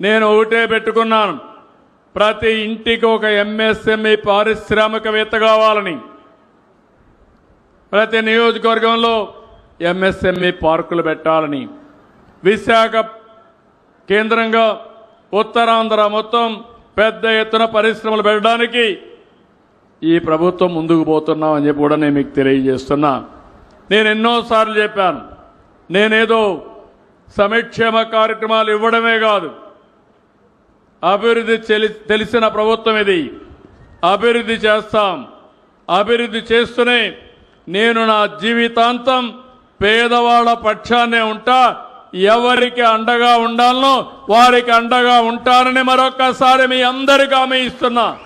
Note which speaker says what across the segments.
Speaker 1: నేను ఒకటే పెట్టుకున్నాను. ప్రతి ఇంటికి ఒక ఎంఎస్ఎంఈ పారిశ్రామికవేత్త కావాలని. ప్రతి నియోజకవర్గంలో ఎంఎస్ఎంఈ పార్కులు పెట్టాలని. విశాఖ కేంద్రంగా ఉత్తరాంధ్ర మొత్తం పెద్ద ఎత్తున పరిశ్రమలు పెట్టడానికి ఈ ప్రభుత్వం ముందుకు పోతున్నాం అని చెప్పి కూడా నేను మీకు తెలియజేస్తున్నా. నేను ఎన్నోసార్లు చెప్పాను. నేనేదో సమక్షేమ కార్యక్రమాలు ఇవ్వడమే కాదు. అభివృద్ధి చెలి- తెలిసిన ప్రభుత్వం ఇది. అభివృద్ధి చేస్తాం. అభివృద్ధి చేస్తూనే నేను నా జీవితాంతం పేదవాళ్ళ పక్షాన్నే ఉంటా. ఎవరికి అండగా ఉండాలనో వారికి అండగా ఉంటానని మరొకసారి మీ అందరికీ ఆమె ఇస్తున్నా.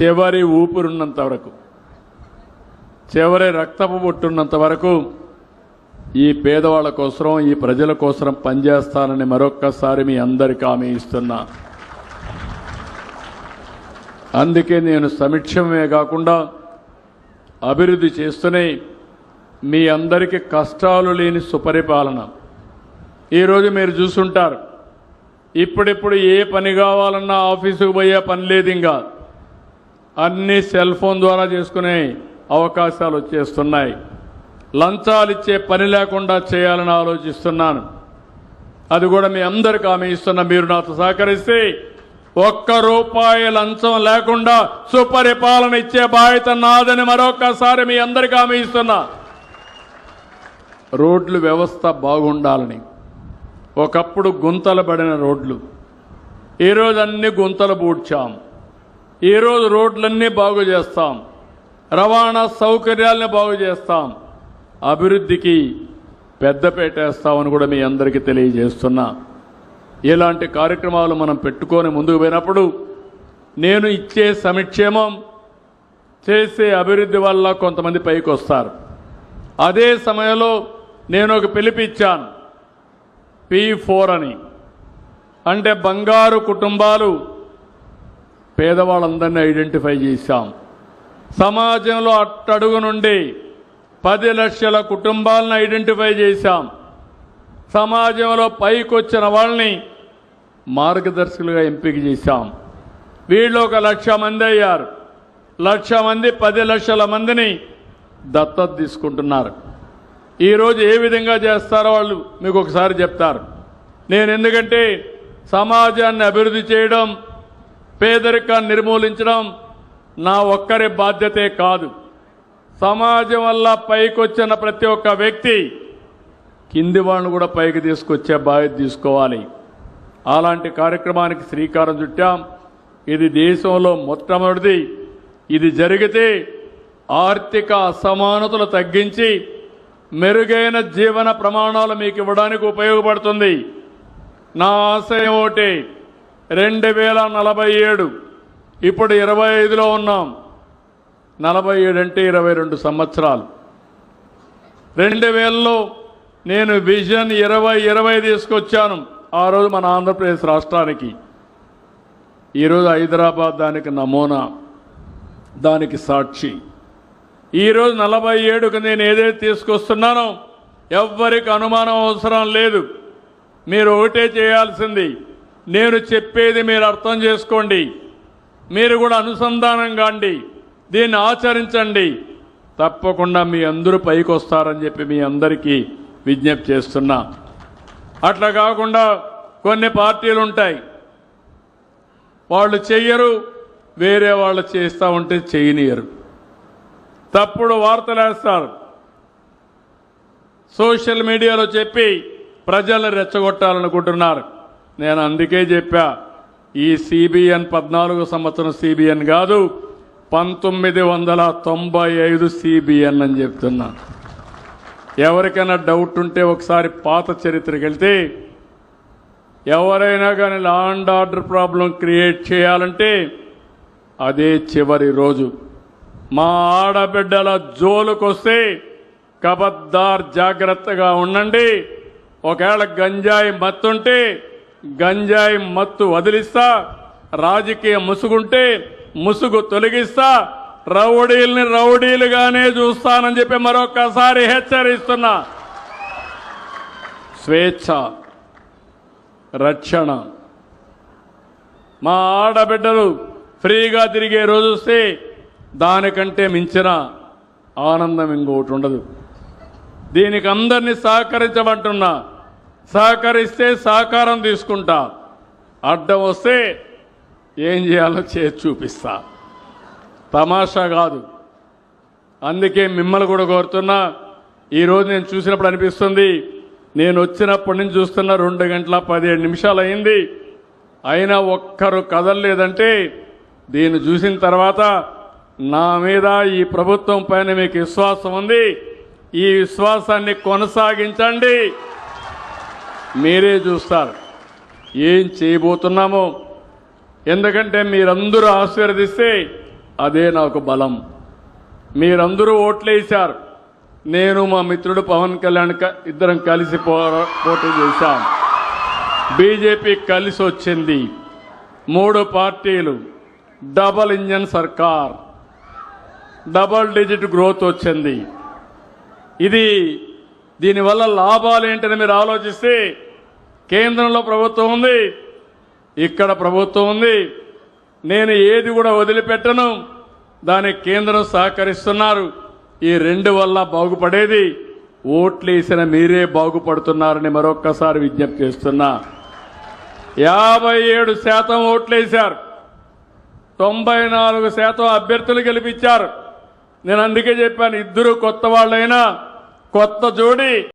Speaker 1: చివరి ఊపిరున్నంత వరకు చివరి రక్తపు బొట్టున్నంత వరకు ఈ పేదవాళ్ళ కోసం ఈ ప్రజల కోసం పనిచేస్తానని మరొక్కసారి మీ అందరికీ హామీ ఇస్తున్నా. అందుకే నేను సమీక్షమే కాకుండా అభివృద్ధి చేస్తూనే మీ అందరికీ కష్టాలు లేని సుపరిపాలన. ఈరోజు మీరు చూసుంటారు ఇప్పుడిప్పుడు ఏ పని కావాలన్నా ఆఫీసుకు పోయే పని లేదు ఇంకా. అన్నీ సెల్ ఫోన్ ద్వారా చేసుకునే అవకాశాలు వచ్చేస్తున్నాయి. లంచాలు ఇచ్చే పని లేకుండా చేయాలని ఆలోచిస్తున్నాను. అది కూడా మీ అందరికి ఆమె ఇస్తున్నా మీరు నాతో సహకరిస్తే ఒక్క రూపాయి లంచం లేకుండా సుపరిపాలన ఇచ్చే బాధ్యత నాదని మరొక్కసారి మీ అందరికి ఆమె ఇస్తున్నా. రోడ్లు వ్యవస్థ బాగుండాలని. ఒకప్పుడు గుంతలు పడిన రోడ్లు. ఈరోజు అన్ని గుంతలు పూడ్చాం. ఈరోజు రోడ్లన్నీ బాగు చేస్తాం. రవాణా సౌకర్యాలని బాగు చేస్తాం. అభివృద్ధికి పెద్దపేటేస్తామని కూడా మీ అందరికీ తెలియజేస్తున్నా. ఇలాంటి కార్యక్రమాలు మనం పెట్టుకొని ముందుకు పోయినప్పుడు నేను ఇచ్చే సంక్షేమం చేసే అభివృద్ధి వల్ల కొంతమంది పైకి వస్తారు అదే సమయంలో నేను ఒక పిలిపిచ్చాను పి ఫోర్ అని. అంటే బంగారు కుటుంబాలు పేదవాళ్ళందరినీ ఐడెంటిఫై చేశాం. సమాజంలో అట్టడుగు నుండి పది లక్షల కుటుంబాలను ఐడెంటిఫై చేశాం. సమాజంలో పైకొచ్చిన వాళ్ళని మార్గదర్శకులుగా ఎంపిక చేశాం. వీళ్ళు ఒక లక్ష మంది అయ్యారు. లక్ష మంది పది లక్షల మందిని దత్తత తీసుకుంటున్నారు. ఈరోజు ఏ విధంగా చేస్తారో వాళ్ళు మీకు ఒకసారి చెప్తారు. నేను ఎందుకంటే సమాజాన్ని అభివృద్ధి చేయడం పేదరికాన్ని నిర్మూలించడం నా ఒక్కరి బాధ్యతే కాదు. సమాజం వల్ల పైకొచ్చిన ప్రతి ఒక్క వ్యక్తి కింది వాళ్ళను కూడా పైకి తీసుకొచ్చే బాధ్యత తీసుకోవాలి. అలాంటి కార్యక్రమానికి శ్రీకారం చుట్టాం. ఇది దేశంలో మొట్టమొదటిది. ఇది జరిగితే ఆర్థిక అసమానతలు తగ్గించి మెరుగైన జీవన ప్రమాణాలు మీకు ఇవ్వడానికి ఉపయోగపడుతుంది. నా ఆశయం ఒకటి. రెండు వేల నలభై ఏడు. ఇప్పుడు ఇరవై ఐదులో ఉన్నాం. నలభై ఏడు అంటే ఇరవై రెండు సంవత్సరాలు. రెండు వేలలో నేను విజన్ ఇరవై ఇరవై తీసుకొచ్చాను. ఆ రోజు మన ఆంధ్రప్రదేశ్ రాష్ట్రానికి. ఈరోజు హైదరాబాద్ దానికి నమూనా దానికి సాక్షి. ఈరోజు నలభై ఏడుకు నేను ఏదైతే తీసుకొస్తున్నానో ఎవ్వరికి అనుమానం అవసరం లేదు. మీరు ఒకటే చేయాల్సింది. నేను చెప్పేది మీరు అర్థం చేసుకోండి. మీరు కూడా అనుసంధానం కాండి. దీన్ని ఆచరించండి. తప్పకుండా మీ అందరూ పైకి వస్తారని చెప్పి మీ అందరికీ విజ్ఞప్తి చేస్తున్నా. అట్లా కాకుండా కొన్ని పార్టీలు ఉంటాయి వాళ్ళు చెయ్యరు వేరే వాళ్ళు చేస్తూ ఉంటే చేయనియరు. తప్పుడు వార్తలు వేస్తారు సోషల్ మీడియాలో చెప్పి ప్రజలను రెచ్చగొట్టాలనుకుంటున్నారు. నేను అందుకే చెప్పా ఈ సిబిఎన్ పద్నాలుగు సంవత్సరం సిబిఎన్ కాదు పంతొమ్మిది వందల తొంభై ఐదు సిబిఎన్ అని చెప్తున్నా. ఎవరికైనా డౌట్ ఉంటే ఒకసారి పాత చరిత్రకి వెళ్తే ఎవరైనా కానీ law and order problem create చేయాలంటే అదే చివరి రోజు. మా ఆడబిడ్డల జోలుకొస్తే కబద్దార్ జాగ్రత్తగా ఉండండి. ఒకవేళ గంజాయి మత్తుంటే గంజాయి మత్తు వదిలిస్తా రాజకీయ ముసుగుంటే ముసుగు తొలగిస్తా. రౌడీల్ని రౌడీలుగానే చూస్తానని చెప్పి మరొకసారి హెచ్చరిస్తున్నా. స్వేచ్ఛ రక్షణ. మా ఆడబిడ్డలు ఫ్రీగా తిరిగే రోజు వస్తే దానికంటే మించిన ఆనందం ఇంకోటి ఉండదు. దీనికి అందరినీ సహకరించమంటున్నా. సహకరిస్తే సహకారం తీసుకుంటా. అడ్డం వస్తే ఏం చేయాలో చేసి చూపిస్తా. తమాషా కాదు. అందుకే మిమ్మల్ని కూడా కోరుతున్నా ఈరోజు నేను చూసినప్పుడు అనిపిస్తుంది నేను వచ్చినప్పటి నుంచి చూస్తున్న రెండు గంటల పదిహేడు నిమిషాలు అయింది. అయినా ఒక్కరు కదలలేదంటే దీన్ని చూసిన తర్వాత నా మీద ఈ ప్రభుత్వం పైన మీకు విశ్వాసం ఉంది. ఈ విశ్వాసాన్ని కొనసాగించండి. మీరే చూస్తారు. ఏం చేయబోతున్నామో ఎందుకంటే మీరందరూ ఆశీర్వదిస్తే అదే నాకు బలం. మీరందరూ ఓట్లేశారు. నేను మా మిత్రుడు పవన్ కళ్యాణ్ ఇద్దరం కలిసి పోటీ చేశాం. బీజేపీ కలిసి వచ్చింది. మూడు పార్టీలు. డబల్ ఇంజన్ సర్కార్. డబల్ డిజిట్ గ్రోత్ వచ్చింది. ఇది దీనివల్ల లాభాలు ఏంటని మీరు ఆలోచిస్తే కేంద్రంలో ప్రభుత్వం ఉంది. ఇక్కడ ప్రభుత్వం ఉంది. నేను ఏది కూడా వదిలిపెట్టను. దానికి కేంద్రం సహకరిస్తున్నారు. ఈ రెండు వల్ల బాగుపడేది. ఓట్లేసిన మీరే బాగుపడుతున్నారని మరొక్కసారి విజ్ఞప్తి చేస్తున్నా. యాభై ఏడు శాతం ఓట్లేశారు తొంభై నాలుగు శాతం అభ్యర్థులు గెలిపించారు. నేను అందుకే చెప్పాను ఇద్దరు కొత్త వాళ్ళైనా కొత్త జోడి